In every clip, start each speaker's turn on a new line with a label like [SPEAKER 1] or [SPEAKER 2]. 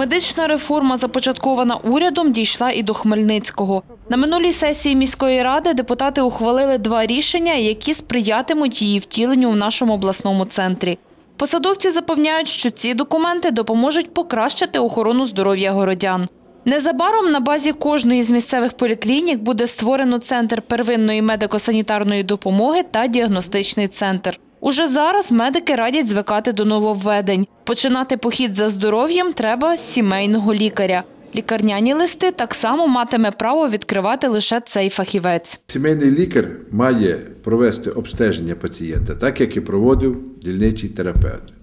[SPEAKER 1] Медична реформа, започаткована урядом, дійшла і до Хмельницького. На минулій сесії міської ради депутати ухвалили два рішення, які сприятимуть її втіленню в нашому обласному центрі. Посадовці запевняють, що ці документи допоможуть покращити охорону здоров'я городян. Незабаром на базі кожної з місцевих поліклінік буде створено центр первинної медико-санітарної допомоги та діагностичний центр. Уже зараз медики радять звикати до нововведень. Починати похід за здоров'ям треба сімейного лікаря. Лікарняні листи так само матиме право відкривати лише цей фахівець.
[SPEAKER 2] Сімейний лікар має провести обстеження пацієнта, так як і проводив дільничий терапевт.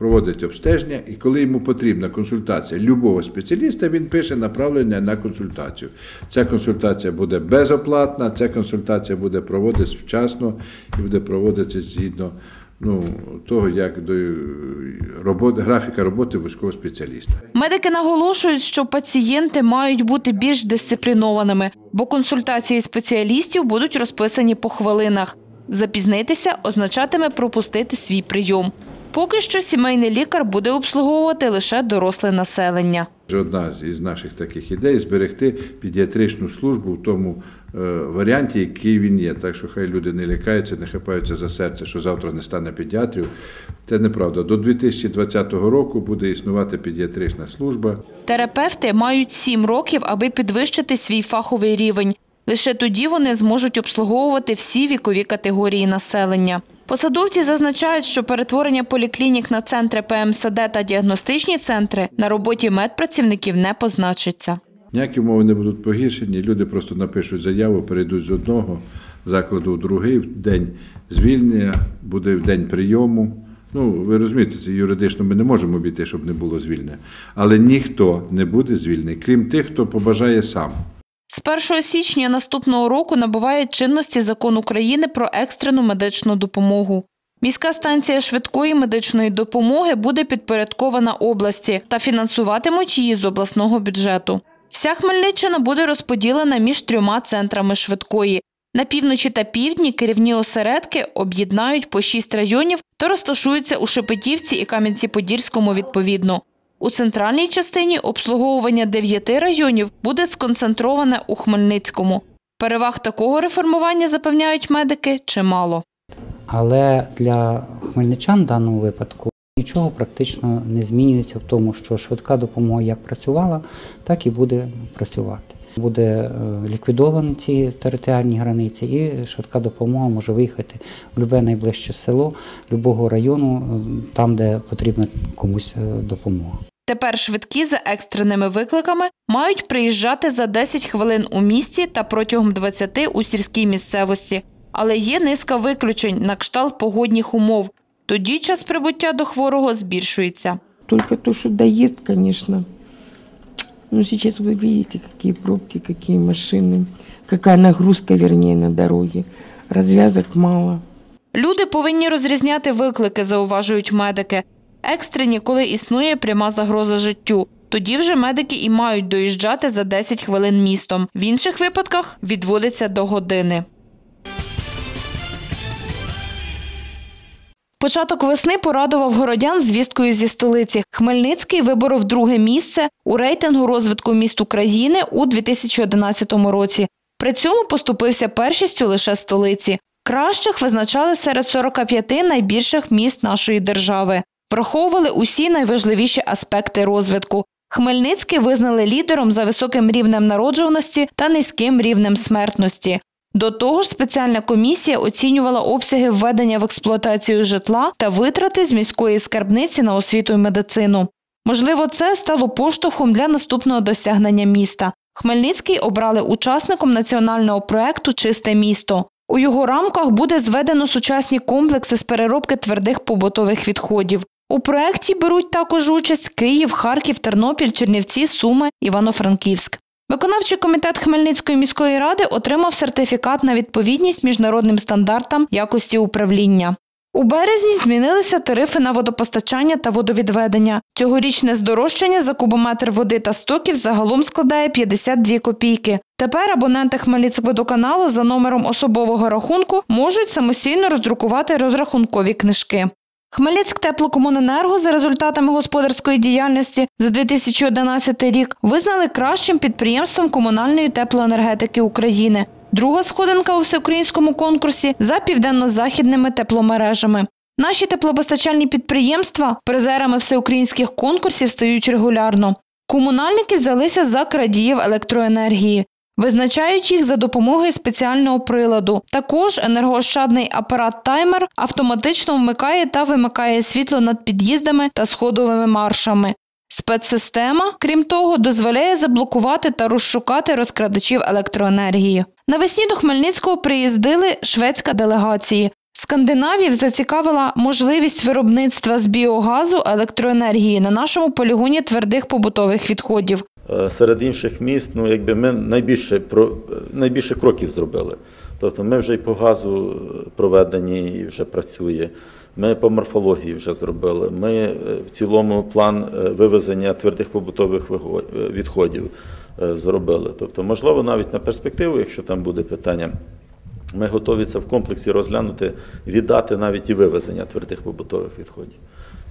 [SPEAKER 2] Проводить обстеження, і коли йому потрібна консультація любого спеціаліста, він пише направлення на консультацію. Ця консультація буде безоплатна, ця консультація буде проводитися вчасно і буде проводитися згідно ну, того, як до е, роботи, графіка роботи вузького спеціаліста.
[SPEAKER 1] Медики наголошують, що пацієнти мають бути більш дисциплінованими, бо консультації спеціалістів будуть розписані по хвилинах. Запізнитися означатиме пропустити свій прийом. Поки що сімейний лікар буде обслуговувати лише доросле населення.
[SPEAKER 2] Одна з- наших таких ідей зберегти педіатричну службу в тому е, варіанті, який він є. Так що хай люди не лякаються, не хапаються за серце, що завтра не стане педіатрів. Це неправда. До 2020 року буде існувати педіатрична служба.
[SPEAKER 1] Терапевти мають сім років, аби підвищити свій фаховий рівень. Лише тоді вони зможуть обслуговувати всі вікові категорії населення. Посадовці зазначають, що перетворення поліклінік на центри ПМСД та діагностичні центри на роботі медпрацівників не позначиться.
[SPEAKER 2] Ніякі умови не будуть погіршені. Люди просто напишуть заяву, перейдуть з одного закладу в другий в день звільнення, буде в день прийому. Ну, ви розумієте, це юридично ми не можемо обійти, щоб не було звільнення. Але ніхто не буде звільнений, крім тих, хто побажає сам.
[SPEAKER 1] З 1 січня наступного року набуває чинності закон України про екстрену медичну допомогу. Міська станція швидкої медичної допомоги буде підпорядкована області та фінансуватимуть її з обласного бюджету. Вся Хмельниччина буде розподілена між трьома центрами швидкої. На півночі та півдні керівні осередки об'єднають по шість районів та розташуються у Шепетівці і Кам'янці-Подільському відповідно. У центральній частині обслуговування дев'яти районів буде сконцентроване у Хмельницькому. Переваг такого реформування, запевняють медики, чимало.
[SPEAKER 3] Але для хмельничан в даному випадку нічого практично не змінюється в тому, що швидка допомога як працювала, так і буде працювати. Буде е, ліквідовані ці територіальні границі, і швидка допомога може виїхати в будь-яке найближче село, будь-якого району, е, там, де потрібна комусь е, допомога.
[SPEAKER 1] Тепер швидкі за екстреними викликами мають приїжджати за 10 хвилин у місті та протягом 20 у сільській місцевості. Але є низка виключень на кшталт погодних умов. Тоді час прибуття до хворого збільшується.
[SPEAKER 4] Только то, что доезд, конечно. Ну, сейчас вы видите, какие пробки, какие машины, какая нагрузка, вернее, на дороге. Развязок мало.
[SPEAKER 1] Люди повинні розрізняти виклики, зауважують медики. Екстрені, коли існує пряма загроза життю. Тоді вже медики і мають доїжджати за 10 хвилин містом. В інших випадках відводиться до години. Початок весни порадував городян звісткою зі столиці. Хмельницький виборов друге місце у рейтингу розвитку міст України у 2011 році. При цьому поступився першістю лише столиці. Кращих визначали серед 45 найбільших міст нашої держави. Враховували усі найважливіші аспекти розвитку. Хмельницький визнали лідером за високим рівнем народжуваності та низьким рівнем смертності. До того ж, спеціальна комісія оцінювала обсяги введення в експлуатацію житла та витрати з міської скарбниці на освіту і медицину. Можливо, це стало поштовхом для наступного досягнення міста. Хмельницький обрали учасником національного проекту Чисте місто. У його рамках буде зведено сучасні комплекси з переробки твердих побутових відходів. У проєкті беруть також участь Київ, Харків, Тернопіль, Чернівці, Суми, Івано-Франківськ. Виконавчий комітет Хмельницької міської ради отримав сертифікат на відповідність міжнародним стандартам якості управління. У березні змінилися тарифи на водопостачання та водовідведення. Цьогорічне здорожчання за кубометр води та стоків загалом складає 52 копійки. Тепер абоненти Хмельницькводоканалу за номером особового рахунку можуть самостійно роздрукувати розрахункові книжки. Хмельницьк теплокомуненерго за результатами господарської діяльності за 2011 рік визнали кращим підприємством комунальної теплоенергетики України. Друга сходинка у всеукраїнському конкурсі за південно-західними тепломережами. Наші теплопостачальні підприємства призерами всеукраїнських конкурсів стають регулярно. Комунальники взялися за крадіїв електроенергії. Визначають їх за допомогою спеціального приладу. Також енергоощадний апарат таймер автоматично вмикає та вимикає світло над під'їздами та сходовими маршами. Спецсистема, крім того, дозволяє заблокувати та розшукати розкрадачів електроенергії. Навесні до Хмельницького приїздили шведська делегації. Скандинавів зацікавила можливість виробництва з біогазу електроенергії на нашому полігоні твердих побутових відходів.
[SPEAKER 5] Е, Серед інших міст, ну якби ми найбільше найбільше кроків зробили. Тобто ми вже і по газу проведені і вже працює. Ми по морфології вже зробили. Ми е, в цілому план е, вивезення твердих побутових е, відходів е, зробили. Тобто, можливо, навіть на перспективу, якщо там буде питання, ми готові це в комплексі розглянути, віддати навіть і вивезення твердих побутових відходів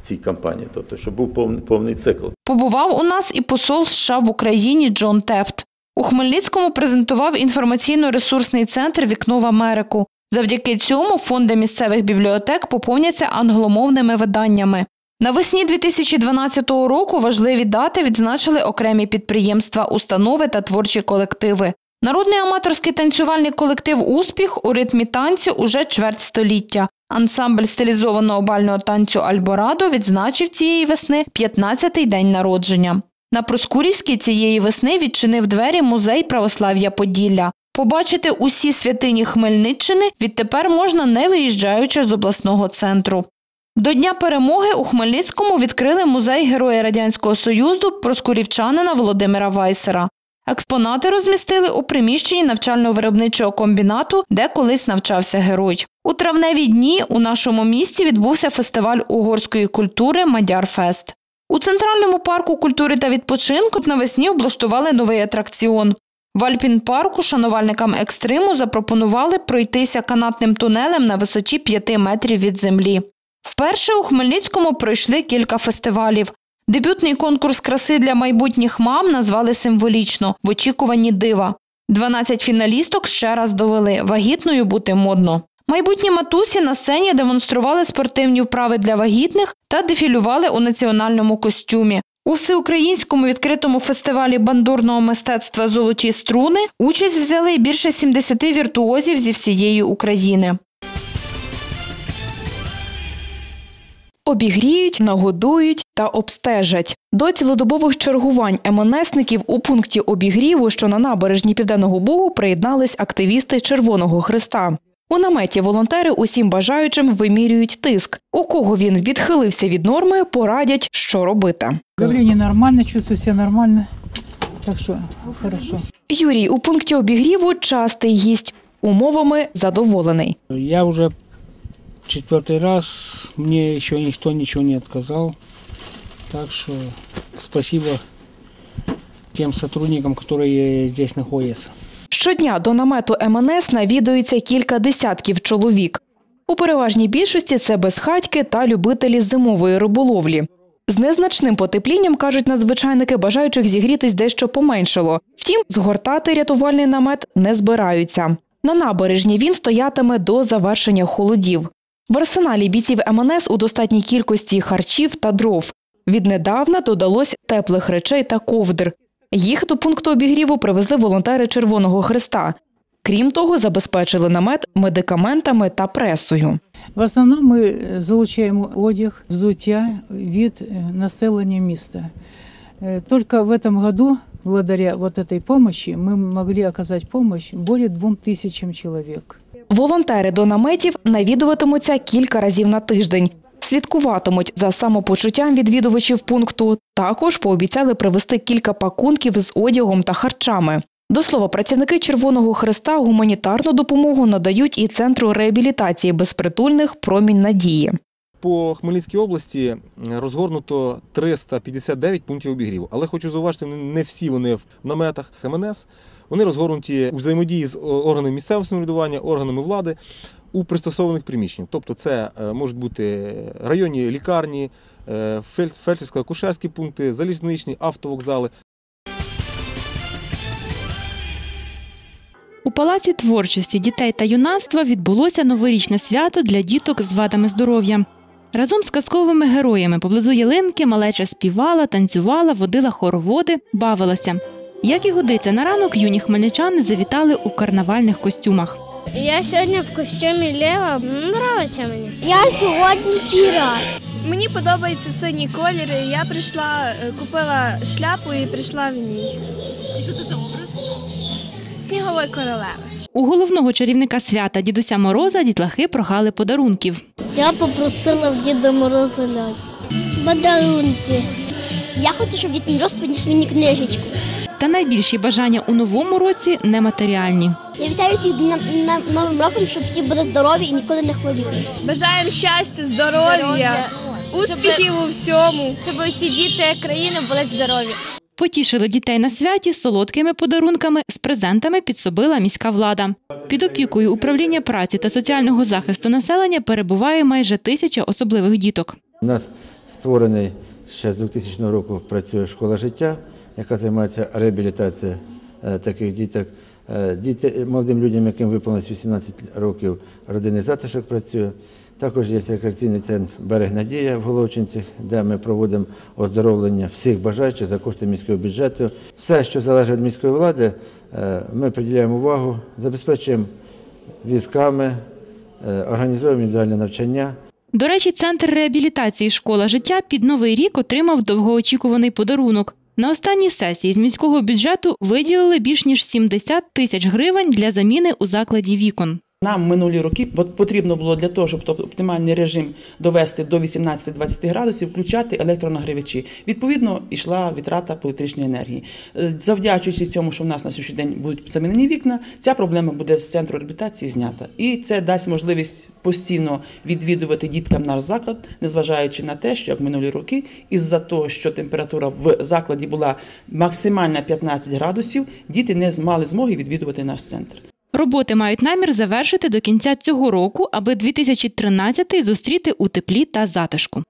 [SPEAKER 5] цій кампанії. Тобто, щоб був повний, повний цикл.
[SPEAKER 1] Побував у нас і посол США в Україні Джон Тефт. У Хмельницькому презентував інформаційно-ресурсний центр Вікно в Америку. Завдяки цьому фонди місцевих бібліотек поповняться англомовними виданнями. Навесні 2012 року важливі дати відзначили окремі підприємства, установи та творчі колективи. Народний аматорський танцювальний колектив Успіх у ритмі танцю уже чверть століття. Ансамбль стилізованого бального танцю Альборадо відзначив цієї весни 15-й день народження. На Проскурівській цієї весни відчинив двері музей православ'я Поділля. Побачити усі святині Хмельниччини відтепер можна не виїжджаючи з обласного центру. До Дня перемоги у Хмельницькому відкрили музей Героя Радянського Союзу проскурівчанина Володимира Вайсера. Експонати розмістили у приміщенні навчально-виробничого комбінату, де колись навчався герой. У травневі дні у нашому місті відбувся фестиваль угорської культури Мадярфест. У центральному парку культури та відпочинку навесні облаштували новий атракціон. В Альпін-парку шанувальникам екстриму запропонували пройтися канатним тунелем на висоті 5 метрів від землі. Вперше у Хмельницькому пройшли кілька фестивалів. Дебютний конкурс краси для майбутніх мам назвали символічно в очікуванні дива. 12 фіналісток ще раз довели вагітною бути модно. Майбутні матусі на сцені демонстрували спортивні вправи для вагітних та дефілювали у національному костюмі. У всеукраїнському відкритому фестивалі бандурного мистецтва Золоті струни участь взяли більше 70 віртуозів зі всієї України.
[SPEAKER 6] Обігріють, нагодують та обстежать. До цілодобових чергувань МНСників у пункті обігріву, що на набережні Південного Бугу, приєднались активісти Червоного Христа. У наметі волонтери усім бажаючим вимірюють тиск. У кого він відхилився від норми, порадять, що робити.
[SPEAKER 7] Давление нормально, чувствую себя нормально. Так что хорошо.
[SPEAKER 6] Юрій у пункті обігріву частий гість. Умовами задоволений.
[SPEAKER 7] Я уже четвертый раз, мне еще никто ничего не отказал. Так что спасибо тем сотрудникам, которые здесь находятся.
[SPEAKER 6] Щодня до намету МНС навідується кілька десятків чоловік. У переважній більшості це безхатьки та любителі зимової риболовлі. З незначним потеплінням, кажуть надзвичайники, бажаючих зігрітись дещо поменшало. Втім, згортати рятувальний намет не збираються. На набережні він стоятиме до завершення холодів. В арсеналі бійців МНС у достатній кількості харчів та дров. Віднедавна додалось теплих речей та ковдр. Їх до пункту обігріву привезли волонтери Червоного Христа. Крім того, забезпечили намет медикаментами та пресою.
[SPEAKER 8] В основном ми е, залучаємо одяг, взуття, від е, населення міста. Э, Только в этом году, благодаря вот этой помощи, мы могли оказать помощь более двум тысячам человек.
[SPEAKER 6] Волонтери до наметів навідуватимуться кілька разів на тиждень. Слідкуватимуть за самопочуттям відвідувачів пункту. Також пообіцяли привезти кілька пакунків з одягом та харчами. До слова, працівники Червоного Христа гуманітарну допомогу надають і центру реабілітації безпритульних промінь надії.
[SPEAKER 9] По Хмельницькій області е, розгорнуто 359 пунктів обігріву. Але хочу зауважити, не всі вони в наметах МНС. Вони розгорнуті у взаємодії з органами місцевого самоврядування, органами влади. у пристосованих приміщеннях. Тобто це е, можуть бути районні лікарні, е, фель- фельдшерсько-акушерські пункти, залізничні, автовокзали.
[SPEAKER 10] У Палаці творчості дітей та юнацтва відбулося новорічне свято для діток з вадами здоров'я. Разом з казковими героями поблизу ялинки малеча співала, танцювала, водила хороводи, бавилася. Як і годиться на ранок, юні хмельничани завітали у карнавальних костюмах.
[SPEAKER 11] Я сьогодні в костюмі Лева. Нравиться мені. Я сьогодні пірат.
[SPEAKER 12] Мені подобається синій колір. Я прийшла, е, купила шляпу і прийшла в ній. І що це за образ? Снігової королеви.
[SPEAKER 10] У головного чарівника свята дідуся Мороза дітлахи прохали подарунків.
[SPEAKER 11] Я попросила в Діда Мороза ляльку. Подарунки. Я хочу, щоб Дід Мороз приніс мені книжечку.
[SPEAKER 10] Та найбільші бажання у новому році нематеріальні.
[SPEAKER 11] Я вітаю всіх Новим роком, щоб всі були здорові і ніколи не хворіли.
[SPEAKER 12] Бажаємо щастя, здоров'я, успіхів у всьому.
[SPEAKER 11] Щоб усі діти країни були здорові.
[SPEAKER 10] Потішили дітей на святі солодкими подарунками з презентами підсобила міська влада. Під опікою управління праці та соціального захисту населення перебуває майже тисяча особливих діток.
[SPEAKER 13] У нас створений ще з 2000 року працює школа життя, яка займається реабілітацією е, таких діток. Е, Діти, молодим людям, яким виповнилось 18 років, родинний затишок працює. Також є рекреаційний центр Берег Надія в Головчинцях, де ми проводимо оздоровлення всіх бажаючих за кошти міського бюджету. Все, що залежить від міської влади, е, ми приділяємо увагу, забезпечуємо візками, організуємо індивідуальне навчання.
[SPEAKER 10] До речі, центр реабілітації школа життя під новий рік отримав довгоочікуваний подарунок. На останній сесії з міського бюджету виділили більш ніж 70 тисяч гривень для заміни у закладі вікон.
[SPEAKER 14] Нам минулі роки от потрібно було для того, щоб тобто, оптимальний режим довести до 18-20 градусів, включати електронагрівачі. Відповідно, йшла витрата по електричній енергії. Е, Завдячуючи цьому, що в нас на сьогоднішній день будуть замінені вікна, ця проблема буде з центру реабілітації знята. І це дасть можливість постійно відвідувати діткам наш заклад, незважаючи на те, що як минулі роки, із-за того, що температура в закладі була максимальна 15 градусів, діти не мали змоги відвідувати наш центр.
[SPEAKER 10] Роботи мають намір завершити до кінця цього року, аби 2013 зустріти у теплі та затишку.